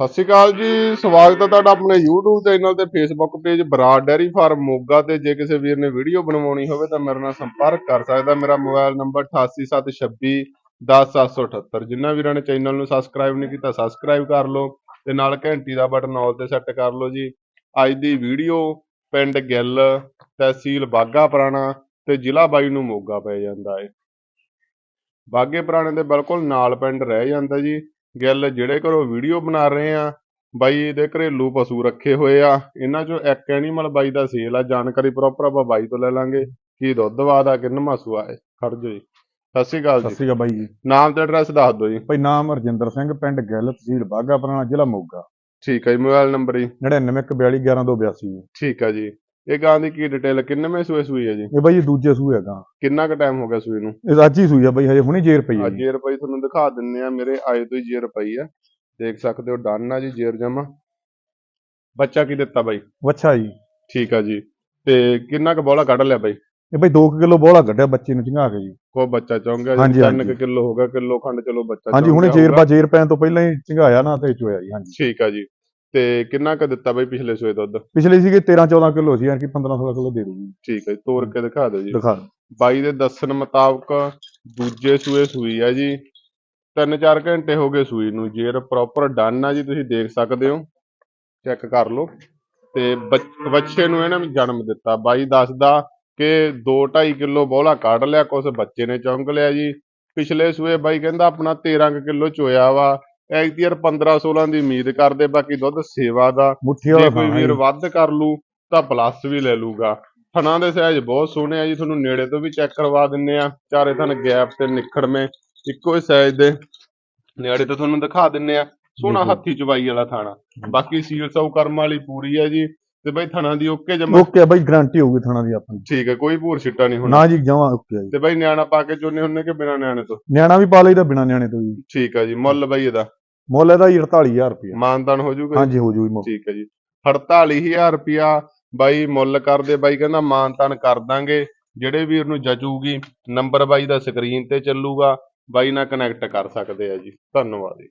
ਸਤਿ ਸ਼੍ਰੀ ਅਕਾਲ ਜੀ, ਸਵਾਗਤ ਹੈ ਤੁਹਾਡਾ ਆਪਣੇ YouTube ਚੈਨਲ ਤੇ, Facebook page Brar dairy farm Moga ਤੇ। ਜੇ ਕਿਸੇ ਵੀਰ ਨੇ ਵੀਡੀਓ ਬਣਵਾਉਣੀ ਹੋਵੇ ਤਾਂ ਮੇਰੇ ਨਾਲ ਸੰਪਰਕ ਕਰ ਸਕਦਾ ਮੇਰਾ ਮੋਬਾਈਲ ਨੰਬਰ 8876 10778 ਜਿਨ੍ਹਾਂ ਵੀਰਾਂ ਨੇ ਚੈਨਲ ਨੂੰ ਸਬਸਕ੍ਰਾਈਬ ਨਹੀਂ ਕੀਤਾ ਸਬਸਕ੍ਰਾਈਬ ਕਰ ਲਓ ਤੇ ਨਾਲ ਘੰਟੀ ਦਾ ਬਟਨ ਆਲ ਤੇ ਸੈੱਟ ਕਰ ਲਓ ਜੀ। ਅੱਜ ਦੀ ਵੀਡੀਓ ਪਿੰਡ ਗਿੱਲ ਤਹਿਸੀਲ ਬਾਗਾ ਪੁਰਾਣਾ ਤੇ ਜ਼ਿਲ੍ਹਾ ਬਾਈ ਨੂੰ ਮੋਗਾ ਪੈ ਜਾਂਦਾ ਹੈ। ਬਾਗੇ ਪੁਰਾਣੇ ਦੇ ਬਿਲਕੁਲ ਨਾਲ ਪਿੰਡ ਰਹਿ ਜਾਂਦਾ ਜੀ। ਗਿੱਲ ਜਿਹੜੇ ਘਰੋਂ ਵੀਡੀਓ ਬਣਾ ਰਹੇ ਆ ਬਾਈ ਦੇ ਘਰੇਲੂ ਪਸ਼ੂ ਰੱਖੇ ਹੋਏ ਆ ਇਹਨਾਂ ਚੋਂ ਇੱਕ ਐਨੀਮਲ ਬਾਈ ਦਾ ਸੇਲ ਆ ਜਾਣਕਾਰੀ ਪ੍ਰੋਪਰ ਆਪਾਂ ਬਾਈ ਤੋਂ ਲੈ ਲਾਂਗੇ ਕੀ ਦੁੱਧ ਬਾਦ ਆ ਕਿੰਨਾ ਸੂਆ ਹੈ ਖੜ ਜਾਓ ਜੀ। ਸਤਿ ਸ਼੍ਰੀ ਅਕਾਲ ਸਤਿ ਜੀ ਸ਼੍ਰੀ ਅਕਾਲ ਬਾਈ ਜੀ। ਨਾਮ ਤੇ ਐਡਰੈਸ ਦੱਸ ਦਿਓ ਜੀ। ਭਾਈ ਨਾਮ ਰਜਿੰਦਰ ਸਿੰਘ ਪਿੰਡ ਗਿੱਲ ਤਹਿਸੀਲ ਬਾਗਾ ਪੁਰਾਣਾ ਜ਼ਿਲ੍ਹਾ ਮੋਗਾ। ਠੀਕ ਹੈ ਜੀ ਮੋਬਾਈਲ ਨੰਬਰ ਜੀ। 9914211282 ਠੀਕ ਹੈ ਜੀ। ਇਹ ਗਾਂ ਦੀ ਕੀ ਡਿਟੇਲ ਕਿੰਨੇਵੇਂ ਸੂਏ ਸੂਈ ਹੈ ਜੀ? ਇਹ ਬਾਈ ਜੀ ਦੂਜੇ ਸੂਏ ਹੈਗਾ ਕਿੰਨਾ ਕੁ ਟਾਈਮ ਹੋ ਗਿਆ ਸੂਈ ਨੂੰ? ਇਹ ਅੱਜ ਹੀ ਸੂਈ ਆ ਬਾਈ ਹਜੇ ਹੁਣੀ ਜੇਰ ਪਈ ਹੈ ਅੱਜ। ਜੇਰ ਪਈ ਤੁਹਾਨੂੰ ਦਿਖਾ ਦਿੰਨੇ ਆ ਮੇਰੇ ਆਏ ਤੋਂ ਹੀ ਜੇਰ ਪਈ ਆ। ਦੇਖ ਸਕਦੇ ਹੋ ਡਨ ਆ ਜੀ ਜੇਰ ਜਮਾ ਬੱਚਾ ਕੀ ਦਿੱਤਾ ਬਾਈ? ਵੱਛਾ ਜੀ। ਠੀਕ ਆ ਜੀ। ਤੇ ਕਿੰਨਾ ਕੁ ਬੋਲਾ ਕੱਢ ਲਿਆ ਬਾਈ? ਇਹ ਬਾਈ 2 ਕਿਲੋ ਬੋਲਾ ਕੱਢਿਆ ਬੱਚੇ ਨੂੰ ਚੰਗਾ ਕੇ ਜੀ। ਕੋ ਬੱਚਾ ਹਾਂਜੀ, ਜੀ 3 ਹਾਂਜੀ। ਕਿਲੋ ਹੋ ਗਿਆ ਕਿਲੋ ਖੰਡ ਚਲੋ ਬੱਚਾ ਹਾਂਜੀ ਹੁਣੇ ਜੇਰ। ਬਾ ਜੇਰ ਪੈਣ ਤੋਂ ਪਹਿਲਾਂ ਹੀ ਚੰਗਾਇਆ ਨਾ ਤੇ ਚੋਇਆ ਜੀ ਹਾਂਜੀ। ਠੀਕ ਆ ਜੀ। ਤੇ ਕਿੰਨਾ ਕੁ ਦਿੱਤਾ ਬਾਈ ਪਿਛਲੇ ਸੂਏ ਦੁੱਧ? ਪਿਛਲੇ ਸੀਗੇ 13 14 ਕਿਲੋ ਸੀ ਯਾਰ ਕਿ 15 16 ਕਿਲੋ ਦੇ ਦੂਗੀ ਠੀਕ ਹੈ ਜੀ, ਤੋੜ ਕੇ ਦਿਖਾ ਦਿਓ ਜੀ। ਦਿਖਾ ਬਾਈ ਦੇ ਦੱਸਣ ਮੁਤਾਬਕ ਦੂਜੇ ਸੂਏ ਸੂਈ ਆ ਜੀ। 3-4 ਘੰਟੇ ਹੋ ਗਏ ਸੂਈ ਨੂੰ ਜੇਰ ਪ੍ਰੋਪਰ ਡਨ ਆ ਜੀ ਤੁਸੀਂ ਦੇਖ ਸਕਦੇ ਹੋ। ਚੈੱਕ ਕਰ ਲਓ। ਤੇ ਬੱਚ- ਬੱਚੇ ਨੂੰ ਇਹਨੇ ਜਨਮ ਦਿੱਤਾ। ਬਾਈ ਦੱਸਦਾ ਕਿ 2.5 ਕਿਲੋ ਬੋਲਾ ਕੱਢ ਲਿਆ ਕੁਛ ਬੱਚੇ ਨੇ ਚੌਂਕ ਲਿਆ ਜੀ। ਪਿਛਲੇ ਸੂਏ ਬਾਈ ਕਹਿੰਦਾ ਆਪਣਾ 13 ਕਿਲੋ ਚੋਇਆ ਵਾ। ਐਕਟੀਅਰ 15 16 ਦੀ ਉਮੀਦ ਕਰਦੇ ਬਾਕੀ ਦੁੱਧ ਸੇਵਾ ਦਾ ਜੇ ਕੋਈ ਵੀਰ। ਵੱਧ ਕਰ ਲੂ ਤਾਂ ਪਲੱਸ ਵੀ ਲੈ ਲੂਗਾ। ਥਣਾ ਦੇ ਸਾਈਜ਼ ਬਹੁਤ ਸੋਹਣੇ ਆ ਜੀ ਤੁਹਾਨੂੰ ਨੇੜੇ ਤੋਂ ਵੀ ਚੈੱਕ ਕਰਵਾ ਦਿੰਨੇ ਆ। ਚਾਰੇ ਥਣ ਗੈਪ ਤੇ ਨਿਖੜਵੇਂ ਇੱਕੋ ਹੀ ਸਾਈਜ਼ ਦੇ। ਨੇੜੇ ਤੋਂ ਤੁਹਾਨੂੰ ਦਿਖਾ ਦਿੰਨੇ ਆ ਸੋਹਣਾ। ਹੱਥੀ ਚਵਾਈ ਵਾਲਾ ਥਾਣਾ। ਬਾਕੀ ਸੀਲ ਸੌ ਕਰਮ ਵਾਲੀ ਪੂਰੀ ਹੈ ਜੀ ਤੇ ਬਈ ਥਣਾ ਦੀ ਓਕੇ ਜਮਾ। ਓਕੇ ਆ ਬਾਈ ਗਾਰੰਟੀ ਹੋਊਗੀ ਥਾਣਾ ਦੀ ਆਪਣੀ ਠੀਕ ਹੈ ਕੋਈ ਭੂਰ ਛਿੱਟਾ ਨਹੀਂ ਹੋਣਾ। ਨਾ ਜੀ ਜਮਾ ਓਕੇ ਆ ਜੀ। ਤੇ ਬਈ ਨਿਆਣਾ ਪਾ ਕੇ ਚੋਨੇ ਹੁੰਨੇ ਕਿ ਬਿਨਾ ਨਿਆਣੇ ਤੋਂ? ਨਿਆਣਾ ਵੀ ਪਾ ਲਈਦਾ ਬਿਨਾ ਨਿਆਣੇ ਤੋਂ ਜੀ। ਠੀਕ ਹੈ ਜੀ ਮੁੱਲ ਬਈ ਇਹਦਾ। ਮੁੱਲ ਇਹਦਾ ਜੀ 48000 ਰੁਪਏ ਮਾਨਦਾਨ ਹੋ ਜਾਊਗਾ ਜੀ? ਹਾਂਜੀ ਹੋ ਜੂਗੀ ਮੁੱਲ। ਠੀਕ ਹੈ ਜੀ। 48000 ਰੁਪਿਆ ਬਾਈ ਮੁੱਲ ਕਰਦੇ ਬਾਈ ਕਹਿੰਦਾ ਮਾਨਤਾਨ ਕਰ ਦਾਂਗੇ। ਜਿਹੜੇ ਵੀਰ ਨੂੰ ਜਚੂਗੀ ਨੰਬਰ ਬਾਈ ਦਾ ਸਕਰੀਨ ਤੇ ਚੱਲੂਗਾ। ਬਾਈ ਨਾਲ ਕਨੈਕਟ ਕਰ ਸਕਦੇ ਆ ਜੀ। ਧੰਨਵਾਦ ਜੀ।